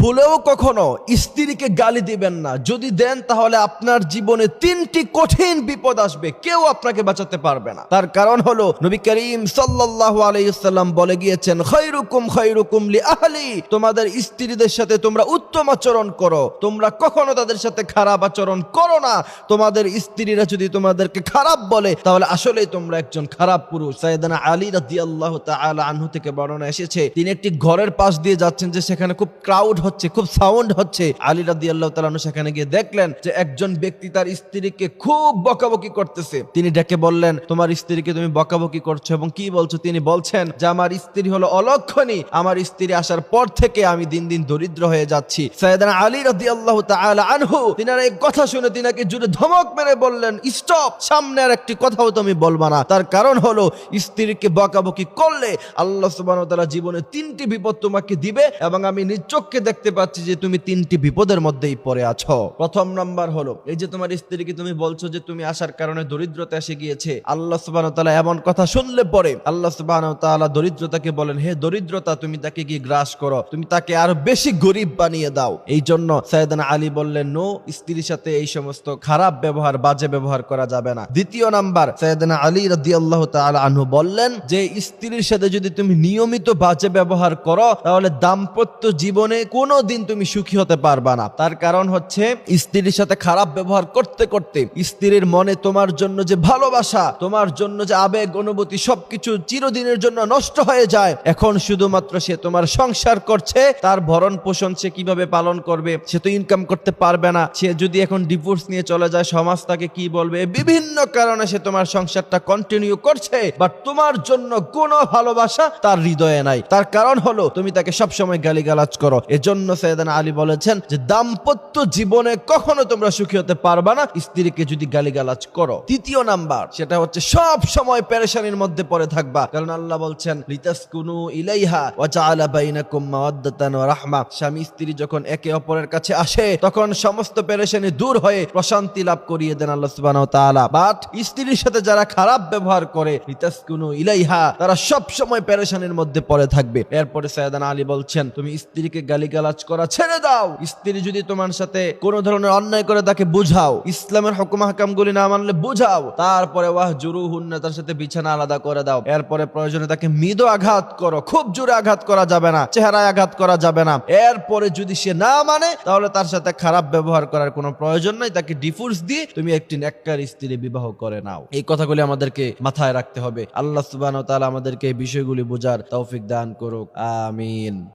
ভুলেও কখনো স্ত্রীকে গালি দিবেন না। যদি দেন, তাহলে আপনার জীবনে তিনটি কঠিন বিপদ আসবে। কেউ আপনাকে বাঁচাতে পারবে না। তার কারণ হলো, নবী করিম সাল্লাল্লাহু আলাইহি সাল্লাম বলে গিয়েছেন, খৈরুকুম খৈরুকুম লি আহলি তোমাদের স্ত্রীদের সাথে তোমরা উত্তম আচরণ করো। তোমরা কখনো তাদের সাথে খারাপ আচরণ করো না। তোমাদের স্ত্রীরা যদি তোমাদেরকে খারাপ বলে, তাহলে আসলেই তোমরা একজন খারাপ পুরুষ। সাইয়েদানা আলী রাদিয়াল্লাহু তাআলা আনহু থেকে বর্ণনা এসেছে, তিনি একটি ঘরের পাশ দিয়ে যাচ্ছেন যে সেখানে খুব ক্রাউড হচ্ছে, খুব সাউন্ড হচ্ছে। আলী রাদিয়াল্লাহু তাআলা আনহু সেখানে গিয়ে দেখলেন যে একজন ব্যক্তি তার স্ত্রীকে খুব বকাবকি করতেছে। তিনি ডেকে বললেন, তোমার স্ত্রীকে তুমি বকাবকি করছ এবং কি বলছো? তিনি বলছেন, যে আমার স্ত্রী হলো অলক্ষণী। আমার স্ত্রী আসার পর থেকে আমি দিন দিন দরিদ্র হয়ে যাচ্ছি। সাইয়েদানা আলী রাদিয়াল্লাহু তাআলা আনহু তিনার এই কথা শুনে তিনাকে জুড়ে ধমক মেরে বললেন, স্টপ! সামনে আর একটি কথাও তুমি বলবা না। তার কারণ হলো, স্ত্রীকে বকাবকি করলে আল্লাহ তাআলা জীবনে তিনটি বিপদ তোমাকে দিবে এবং আমি নিজ চোখকে দেখতে পাচ্ছি যে তুমি তিনটি বিপদের মধ্যেই পড়ে আছো। প্রথম নাম্বার হলো, এই যে তোমার স্ত্রীকে তুমি বলছো যে তুমি আসার কারণে দরিদ্রতা এসে গিয়েছে, আল্লাহ সুবহানাহু ওয়া তাআলা এমন কথা শুনলে পরে আল্লাহ সুবহানাহু ওয়া তাআলা দরিদ্রতাকে বলেন, হে দরিদ্রতা, তুমি তাকে গিয়ে গ্রাস করো, তুমি তাকে আরও বেশি গরিব বানিয়ে দাও। এই জন্য সাইয়েদানা আলী বললেন, নো, স্ত্রীর সাথে এই সমস্ত খারাপ ব্যবহার, বাজে ব্যবহার করা যাবে না। দ্বিতীয় নাম্বার সাইয়েদানা আলী রাদিয়াল্লাহু তাআলা আনহু বললেন, যে স্ত্রীর সাথে যদি তুমি নিয়মিত বাজে ব্যবহার করো, তাহলে দাম্পত্য জীবনে কোনো দিন তুমি সুখী হতে পারবা না। তার কারণ হচ্ছে স্ত্রীর সাথে খারাপ ব্যবহার করতে করতে স্ত্রীর মনে তোমার জন্য যে ভালোবাসা, তোমার জন্য যে আবেগ, অনুভূতি সবকিছু চিরদিনের জন্য নষ্ট হয়ে যায়। এখন শুধুমাত্র সে তোমার সংসার করছে, তার ভরণ পোষণ সে কীভাবে পালন করবে, সে তো ইনকাম করতে পারবে না। সে যদি এখন ডিভোর্স নিয়ে চলে যায়, সমাজ তাকে কি বলবে? বিভিন্ন কারণে সে তোমার সংসারটা কন্টিনিউ করছে বাট তোমার জন্য কোনো ভালোবাসা তার হৃদয়ে নাই। তার কারণ হলো তুমি তাকে সবসময় গালিগালাজ করো। এজন্য সৈয়দান আলী বলেছেন যে দাম্পত্য জীবনে কখনো তোমরা সুখী হতে পারবা না। স্ত্রীকে যদি গালিগালাজ করো। তৃতীয় নাম্বার, সেটা হচ্ছে সব সময় পেরেশানির মধ্যে পড়ে থাকবা। কারণ আল্লাহ বলছেন, লিতাসকুনু ইলাইহা ওয়া জাআলা বাইনাকুম মাওয়াদ্দাতান ওয়া রাহমা। স্বামী স্ত্রী যখন একে অপরের কাছে আসে, তখন সমস্ত পেরেশানি দূর হয়ে প্রশান্তি লাভ করিয়ে দেন আল্লাহ সুবহানাহু ওয়া তাআলা। বাট স্ত্রীর সাথে যারা খারাপ ব্যবহার করে, লিতাসকুনু ইলাইহা, তারা সব সময় পেরেশানির মধ্যে পড়ে থাকবে। এরপরে সাইয়েদানা আলী বলছেন, তুমি স্ত্রীকে গালিগালাজ করা ছেড়ে দাও। স্ত্রী যদি তোমার সাথে কোন ধরনের অন্যায় করে তাকে বুঝাও, ইসলামের হুকুম হাকাম গুলি না মানলে বুঝাও, তারপরে ওয়াহ জুরু হুন্না তার সাথে বিছানা আলাদা করে দাও। এরপরে প্রয়োজনে তাকে মৃদু আঘাত করো। খুব জোরে আঘাত করা যাবে না, চেহারায় আঘাত করা যাবে না। এরপরে যদি সে না মানে তাহলে তার সাথে খারাপ ব্যবহার করার কোনো প্রয়োজন নাই। তাকে ডিফোর্স দিয়ে তুমি একটি নেককার স্ত্রী বিবাহ করে নাও। এই কথাগুলি আমাদেরকে মাথায় রাখতে হবে। আল্লাহ ওয়া তাআলা আমাদেরকে এই বিষয়গুলি বোঝার তৌফিক দান করুক। আমিন।